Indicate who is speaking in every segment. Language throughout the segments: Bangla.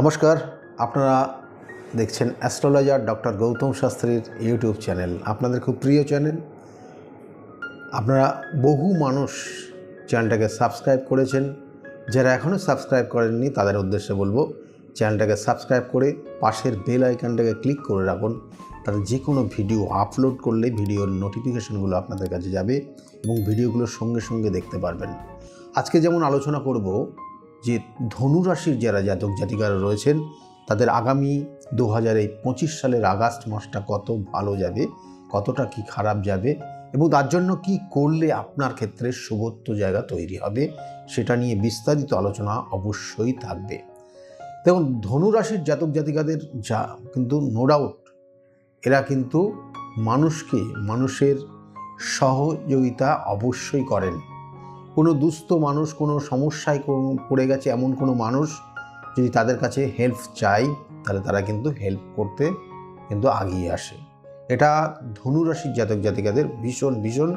Speaker 1: নমস্কার, আপনারা দেখছেন অ্যাস্ট্রোলজার ডক্টর গৌতম শাস্ত্রীর ইউটিউব চ্যানেল, আপনাদের খুব প্রিয় চ্যানেল। আপনারা বহু মানুষ চ্যানেলটাকে সাবস্ক্রাইব করেছেন। যারা এখনও সাবস্ক্রাইব করেননি, তাদের উদ্দেশ্যে বলব, চ্যানেলটাকে সাবস্ক্রাইব করে পাশের বেল আইকনটাকে ক্লিক করে রাখুন। তাতে যে কোনো ভিডিও আপলোড করলে ভিডিওর নোটিফিকেশনগুলো আপনাদের কাছে যাবে এবং ভিডিওগুলো সঙ্গে সঙ্গে দেখতে পারবেন। আজকে যেমন আলোচনা করব যে ধনুরাশির যারা জাতক জাতিকারা রয়েছেন, তাদের আগামী দু হাজার এই পঁচিশ সালের আগস্ট মাসটা কত ভালো যাবে, কতটা কি খারাপ যাবে এবং তার জন্য কি করলে আপনার ক্ষেত্রে শুভত্ব জায়গা তৈরি হবে, সেটা নিয়ে বিস্তারিত আলোচনা অবশ্যই থাকবে। দেখুন, ধনুরাশির জাতক জাতিকাদের যা কিন্তু নো ডাউট এরা কিন্তু মানুষকে মানুষের সহযোগিতা অবশ্যই করেন। কোনো দুস্থ মানুষ, কোনো সমস্যায় পড়ে গেছে এমন কোনো মানুষ যদি তাদের কাছে হেল্প চাই, তাহলে তারা কিন্তু হেল্প করতে কিন্তু আগিয়ে আসে। এটা ধনুরাশির জাতক জাতিকাদের ভীষণ ভীষণ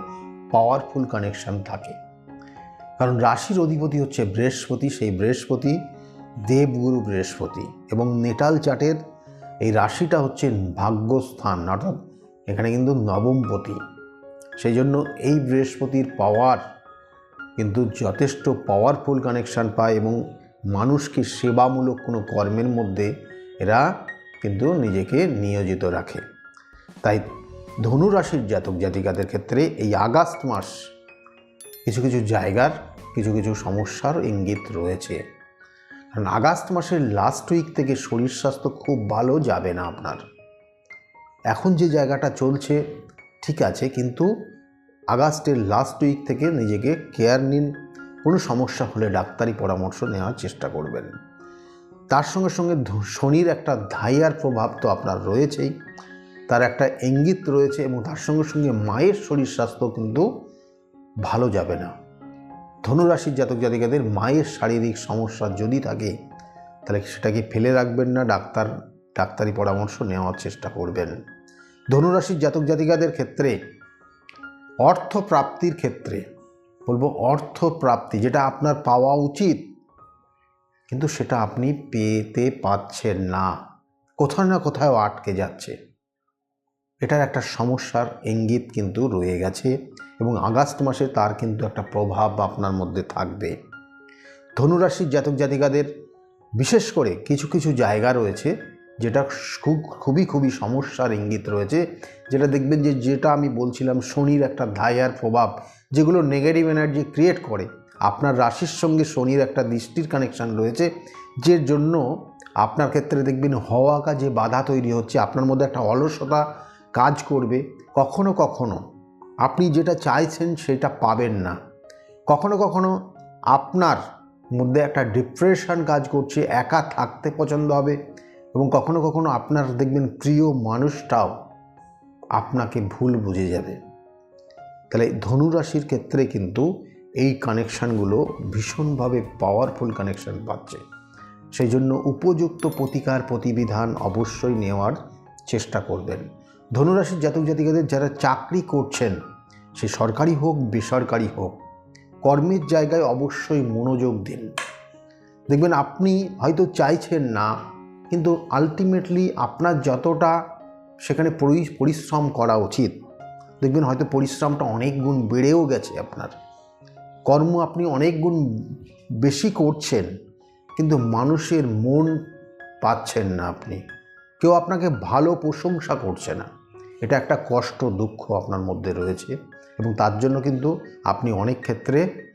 Speaker 1: পাওয়ারফুল কানেকশন থাকে। কারণ রাশির অধিপতি হচ্ছে বৃহস্পতি, সেই বৃহস্পতি দেবগুরু বৃহস্পতি এবং নেটাল চাটের এই রাশিটা হচ্ছে ভাগ্যস্থান, অর্থাৎ এখানে কিন্তু নবমপতি। সেই জন্য এই বৃহস্পতির পাওয়ার কিন্তু যথেষ্ট পাওয়ারফুল কানেকশান পায় এবং মানুষকে সেবামূলক কোনো কর্মের মধ্যে এরা কিন্তু নিজেকে নিয়োজিত রাখে। তাই ধনুরাশির জাতক জাতিকাদের ক্ষেত্রে এই আগস্ট মাস কিছু কিছু জায়গার কিছু কিছু সমস্যার ইঙ্গিত রয়েছে। কারণ আগস্ট মাসের লাস্ট উইক থেকে শরীর স্বাস্থ্য খুব ভালো যাবে না আপনার। এখন যে জায়গাটা চলছে, ঠিক আছে, কিন্তু আগস্টের লাস্ট উইক থেকে নিজেকে কেয়ার নিন, কোনো সমস্যা হলে ডাক্তারি পরামর্শ নেওয়ার চেষ্টা করবেন। তার সঙ্গে সঙ্গে শনির একটা ধাইয়ার প্রভাব তো আপনার রয়েছেই। তার একটা ইঙ্গিত রয়েছে এবং তার সঙ্গে সঙ্গে মায়ের শরীর স্বাস্থ্য কিন্তু ভালো যাবে না। ধনুরাশির জাতক জাতিকাদের মায়ের শারীরিক সমস্যা যদি থাকে, তাহলে সেটাকে ফেলে রাখবেন না, ডাক্তার, ডাক্তারি পরামর্শ নেওয়ার চেষ্টা করবেন। ধনুরাশির জাতক জাতিকাদের ক্ষেত্রে অর্থ প্রাপ্তির ক্ষেত্রে, বলব অর্থ প্রাপ্তি যেটা আপনার পাওয়া উচিত, কিন্তু সেটা আপনি পেতে পাচ্ছেন না। কোথাও না কোথাও আটকে যাচ্ছে। এটার একটা সমস্যার ইঙ্গিত কিন্তু রয়ে গেছে এবং আগস্ট মাসে তার কিন্তু একটা প্রভাব আপনার মধ্যে থাকবে। ধনুরাশির জাতক জাতিকাদের বিশেষ করে কিছু কিছু জায়গা রয়েছে যেটা খুব, খুবই খুবই সমস্যার ইঙ্গিত রয়েছে। যেটা দেখবেন যে, যেটা আমি বলছিলাম, শনির একটা ধায়ার প্রভাব, যেগুলো নেগেটিভ এনার্জি ক্রিয়েট করে। আপনার রাশির সঙ্গে শনির একটা দৃষ্টির কানেকশান রয়েছে যে জন্য আপনার ক্ষেত্রে দেখবেন হওয়া কাজে বাধা তৈরি হচ্ছে, আপনার মধ্যে একটা অলসতা কাজ করবে। কখনো কখনো আপনি যেটা চাইছেন সেটা পাবেন না। কখনো কখনো আপনার মধ্যে একটা ডিপ্রেশন কাজ করছে, একা থাকতে পছন্দ হবে এবং কখনো কখনো আপনার দেখবেন প্রিয় মানুষটাও আপনাকে ভুল বুঝে যাবে। তাহলে ধনুরাশির ক্ষেত্রে কিন্তু এই কানেকশানগুলো ভীষণভাবে পাওয়ারফুল কানেকশান পাচ্ছে। সেই জন্য উপযুক্ত প্রতিকার, প্রতিবিধান অবশ্যই নেওয়ার চেষ্টা করবেন। ধনুরাশির জাতক জাতিকাদের যারা চাকরি করছেন, সে সরকারি হোক, বেসরকারি হোক, কর্মের জায়গায় অবশ্যই মনোযোগ দিন। দেখবেন আপনি হয়তো চাইছেন না কিন্তু আলটিমেটলি আপনার যতটা সেখানে পরি- পরিশ্রম করা উচিত, দেখবেন হয়তো পরিশ্রমটা অনেক গুণ বেড়েও গেছে আপনার। কর্ম আপনি অনেক গুণ বেশি করছেন, কিন্তু মানুষের মন পাচ্ছেন না আপনি। কেউ আপনাকে ভালো প্রশংসা করছে না। এটা একটা কষ্ট, দুঃখ আপনার মধ্যে রয়েছে এবং তার জন্য কিন্তু আপনি অনেক ক্ষেত্রে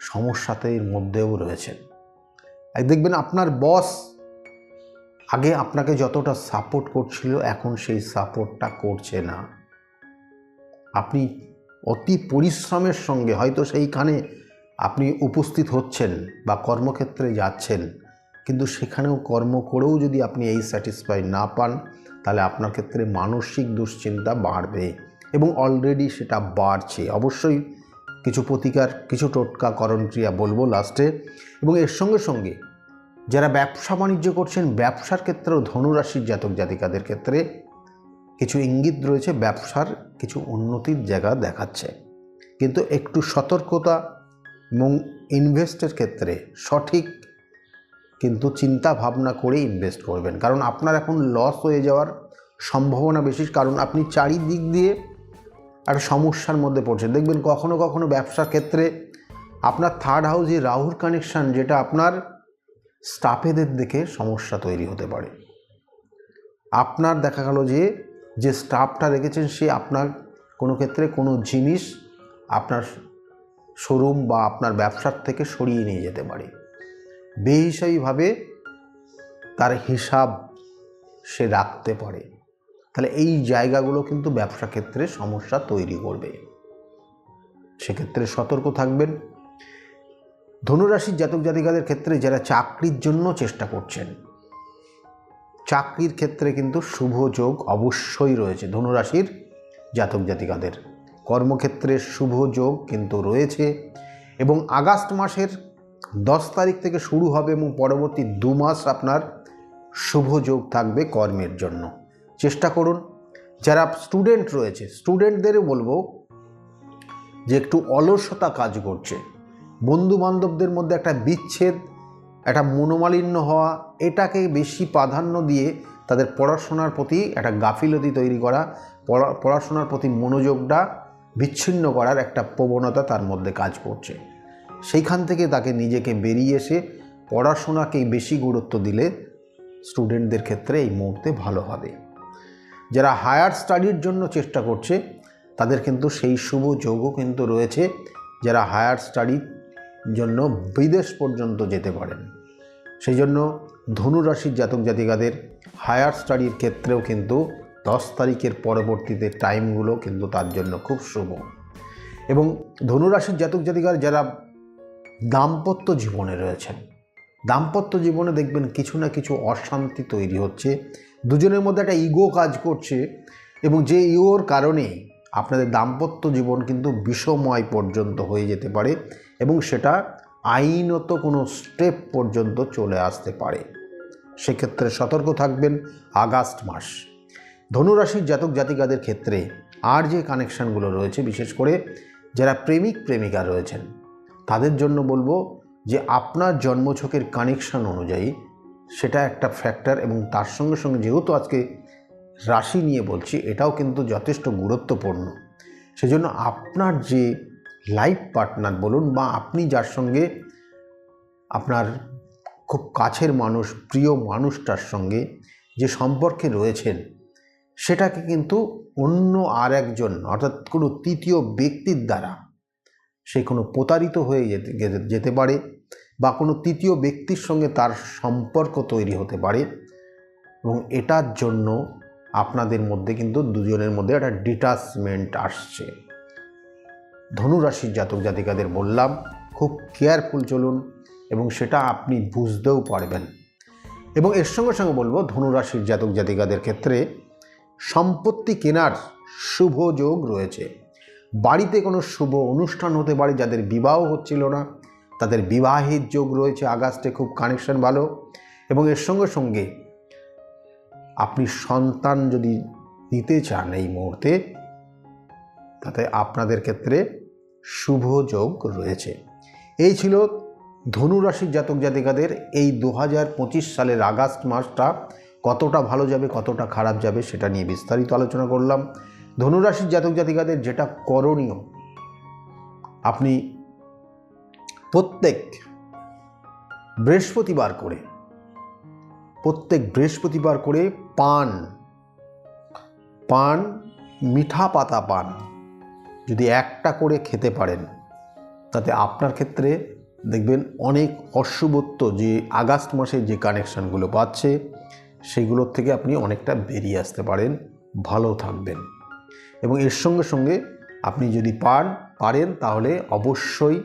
Speaker 1: সমস্যাতের মধ্যেও রয়েছেন। দেখবেন আপনার বস আগে আপনাকে যতটা সাপোর্ট করছিল, এখন সেই সাপোর্টটা করছে না। আপনি অতি পরিশ্রমের সঙ্গে হয়তো সেইখানে আপনি উপস্থিত হচ্ছেন বা কর্মক্ষেত্রে যাচ্ছেন, কিন্তু সেখানেও কর্ম করেও যদি আপনি এই স্যাটিসফাই না পান, তাহলে আপনার ক্ষেত্রে মানসিক দুশ্চিন্তা বাড়বে এবং অলরেডি সেটা বাড়ছে। অবশ্যই কিছু প্রতিকার, কিছু টোটকা করণ ক্রিয়া বলব লাস্টে এবং এর সঙ্গে সঙ্গে যারা ব্যবসা বাণিজ্য করছেন, ব্যবসার ক্ষেত্রেও ধনুরাশির জাতক জাতিকাদের ক্ষেত্রে কিছু ইঙ্গিত রয়েছে, ব্যবসার কিছু উন্নতির জায়গা দেখাচ্ছে। কিন্তু একটু সতর্কতা এবং ইনভেস্টের ক্ষেত্রে সঠিক কিন্তু চিন্তা ভাবনা করে ইনভেস্ট করবেন। কারণ আপনার এখন লস হয়ে যাওয়ার সম্ভাবনা বেশি, কারণ আপনি চারিদিক দিয়ে একটা সমস্যার মধ্যে পড়ছে দেখবেন কখনো কখনো ব্যবসার ক্ষেত্রে আপনার থার্ড হাউসে রাহুর কানেকশান যেটা আপনার স্টাফেদের দেখে সমস্যা তৈরি হতে পারে। আপনার দেখা গেল যে যে স্টাফটা রেখেছেন সে আপনার কোনো ক্ষেত্রে কোনো জিনিস আপনার শোরুম বা আপনার ব্যবসার থেকে সরিয়ে নিয়ে যেতে পারে। বেহিসাবিভাবে তার হিসাব সে রাখতে পারে। তাহলে এই জায়গাগুলো কিন্তু ব্যবসা ক্ষেত্রে সমস্যা তৈরি করবে। সেক্ষেত্রে সতর্ক থাকবেন। ধনুরাশির জাতক জাতিকাদের ক্ষেত্রে যারা চাকরির জন্য চেষ্টা করছেন, চাকরির ক্ষেত্রে কিন্তু শুভ যোগ অবশ্যই রয়েছে ধনুরাশির জাতক জাতিকাদের। কর্মক্ষেত্রে শুভ যোগ কিন্তু রয়েছে এবং আগস্ট মাসের দশ তারিখ থেকে শুরু হবে এবং পরবর্তী দু মাস আপনার শুভ যোগ থাকবে কর্মের জন্য। চেষ্টা করুন। যারা স্টুডেন্ট রয়েছে, স্টুডেন্টদেরও বলব যে একটু অলসতা কাজ করছে। বন্ধু বান্ধবদের মধ্যে একটা বিচ্ছেদ, একটা মনোমালিন্য হওয়া, এটাকে বেশি প্রাধান্য দিয়ে তাদের পড়াশোনার প্রতি একটা গাফিলতি তৈরি করা, পড়া- পড়াশোনার প্রতি মনোযোগটা বিচ্ছিন্ন করার একটা প্রবণতা তার মধ্যে কাজ করছে। সেইখান থেকে তাকে নিজেকে বেরিয়ে এসে পড়াশোনাকেই বেশি গুরুত্ব দিলে স্টুডেন্টদের ক্ষেত্রে এই মুহূর্তে ভালো হবে। যারা হায়ার স্টাডির জন্য চেষ্টা করছে, তাদের কিন্তু সেই শুভ যোগও কিন্তু রয়েছে। যারা হায়ার স্টাডির জন্য বিদেশ পর্যন্ত যেতে পারেন। সেই জন্য ধনুরাশির জাতক জাতিকাদের হায়ার স্টাডির ক্ষেত্রেও কিন্তু দশ তারিখের পরবর্তীতে টাইমগুলো কিন্তু তার জন্য খুব শুভ। এবং ধনুরাশির জাতক জাতিকার যারা দাম্পত্য জীবনে রয়েছেন, দাম্পত্য জীবনে দেখবেন কিছু না কিছু অশান্তি তৈরি হচ্ছে। দুজনের মধ্যে একটা ইগো কাজ করছে এবং যে ইগোর কারণে আপনাদের দাম্পত্য জীবন কিন্তু বিষময় পর্যন্ত হয়ে যেতে পারে এবং সেটা আইনত কোনো স্টেপ পর্যন্ত চলে আসতে পারে। সেক্ষেত্রে সতর্ক থাকবেন আগস্ট মাস। ধনুরাশির জাতক জাতিকাদের ক্ষেত্রে আর যে কানেকশানগুলো রয়েছে, বিশেষ করে যারা প্রেমিক প্রেমিকা রয়েছেন, তাদের জন্য বলব যে আপনার জন্মছকের কানেকশান অনুযায়ী সেটা একটা ফ্যাক্টর এবং তার সঙ্গে সঙ্গে যেহেতু আজকে রাশি নিয়ে বলছি, এটাও কিন্তু যথেষ্ট গুরুত্বপূর্ণ। সেজন্য আপনার যে লাইফ পার্টনার বলুন বা আপনি যার সঙ্গে আপনার খুব কাছের মানুষ, প্রিয় মানুষটার সঙ্গে যে সম্পর্কে রয়েছেন, সেটাকে কিন্তু অন্য আর একজন অর্থাৎ কোনো তৃতীয় ব্যক্তির দ্বারা সে কোনো প্রতারিত হয়ে যেতে, যেতে- পারে বা কোনো তৃতীয় ব্যক্তির সঙ্গে তার সম্পর্ক তৈরি হতে পারে এবং এটার জন্য আপনাদের মধ্যে কিন্তু দুজনের মধ্যে একটা ডিটাচমেন্ট আসছে। ধনুরাশির জাতক জাতিকাদের বললাম, খুব কেয়ারফুল চলুন এবং সেটা আপনি বুঝতেও পারবেন। এবং এর সঙ্গে সঙ্গে বলব, ধনুরাশির জাতক জাতিকাদের ক্ষেত্রে সম্পত্তি কেনার শুভ যোগ রয়েছে। বাড়িতে কোনো শুভ অনুষ্ঠান হতে পারে, যাদের বিবাহ হচ্ছিল না, তাদের বিবাহের যোগ রয়েছে, আগস্টে খুব কানেকশন ভালো। এবং এর সঙ্গে সঙ্গে আপনি সন্তান যদি নিতে চান এই মুহূর্তে, তাতে আপনাদের ক্ষেত্রে শুভ যোগ রয়েছে। এই ছিল ধনুরাশির জাতক জাতিকাদের এই দু পঁচিশ সালের আগস্ট মাসটা কতটা ভালো যাবে, কতটা খারাপ যাবে সেটা নিয়ে বিস্তারিত আলোচনা করলাম। ধনুরাশির জাতক জাতিকাদের যেটা করণীয়, আপনি প্রত্যেক বৃহস্পতিবার করে প্রত্যেক বৃহস্পতিবার করে পান। পান, মিঠা পাতা পান, যদি একটা করে খেতে পারেন, তাতে আপনার ক্ষেত্রে দেখবেন অনেক অশুভত্ব যে আগস্ট মাসে যে কানেকশানগুলো পাচ্ছে, সেগুলোর থেকে আপনি অনেকটা বেরিয়ে আসতে পারেন, ভালো থাকবেন। এবং এর সঙ্গে সঙ্গে আপনি যদি পান, পারেন, তাহলে অবশ্যই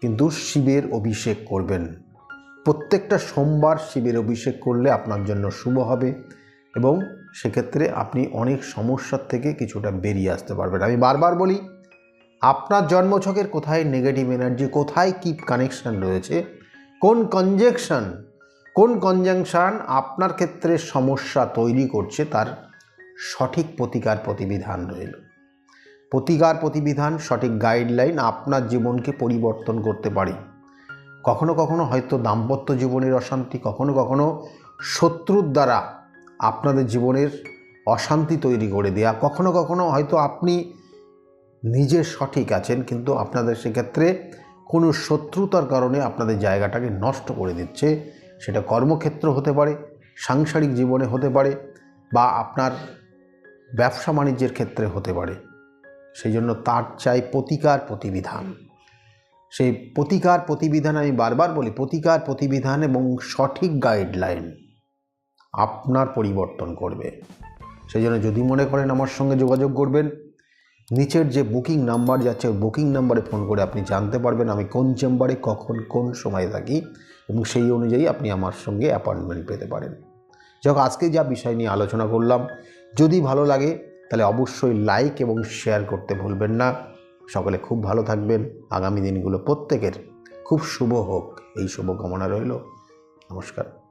Speaker 1: কিন্তু শিবের অভিষেক করবেন। প্রত্যেকটা সোমবার শিবের অভিষেক করলে আপনার জন্য শুভ হবে এবং সেক্ষেত্রে আপনি অনেক সমস্যার থেকে কিছুটা বেরিয়ে আসতে পারবেন। আমি বারবার বলি, আপনার জন্মছকের কোথায় নেগেটিভ এনার্জি কোথায় কি কানেকশান রয়েছে, কোন কনজেকশন কোন কনজাংশন আপনার ক্ষেত্রে সমস্যা তৈরি করছে তার সঠিক প্রতিকার প্রতিবিধান রইল। প্রতিকার প্রতিবিধান, সঠিক গাইডলাইন আপনার জীবনকে পরিবর্তন করতে পারে। কখনো কখনো হয়তো দাম্পত্য জীবনের অশান্তি, কখনো কখনো শত্রুর দ্বারা আপনাদের জীবনের অশান্তি তৈরি করে দেওয়া কখনো কখনো হয়তো আপনি নিজে সঠিক আছেন, কিন্তু আপনাদের সেক্ষেত্রে কোনো শত্রুতার কারণে আপনাদের জায়গাটাকে নষ্ট করে দিচ্ছে। সেটা কর্মক্ষেত্র হতে পারে, সাংসারিক জীবনে হতে পারে, বা আপনার ব্যবসা বাণিজ্যের ক্ষেত্রে হতে পারে। সেই জন্য তার চাই প্রতিকার, প্রতিবিধান। সেই প্রতিকার প্রতিবিধান আমি বারবার বলি, প্রতিকার প্রতিবিধান এবং সঠিক গাইডলাইন আপনার পরিবর্তন করবে। সেই জন্য যদি মনে করেন আমার সঙ্গে যোগাযোগ করবেন, নিচের যে বুকিং নাম্বার যাচ্ছে, ওই বুকিং নাম্বারে ফোন করে আপনি জানতে পারবেন আমি কোন চেম্বারে কখন, কোন সময় থাকি এবং সেই অনুযায়ী আপনি আমার সঙ্গে অ্যাপয়েন্টমেন্ট পেতে পারেন। যাক, আজকে যা বিষয় নিয়ে আলোচনা করলাম, যদি ভালো লাগে তাহলে অবশ্যই লাইক এবং শেয়ার করতে ভুলবেন না। সকলে খুব ভালো থাকবেন। আগামী দিনগুলো প্রত্যেকের খুব শুভ হোক। এই শুভকামনা রইল। নমস্কার।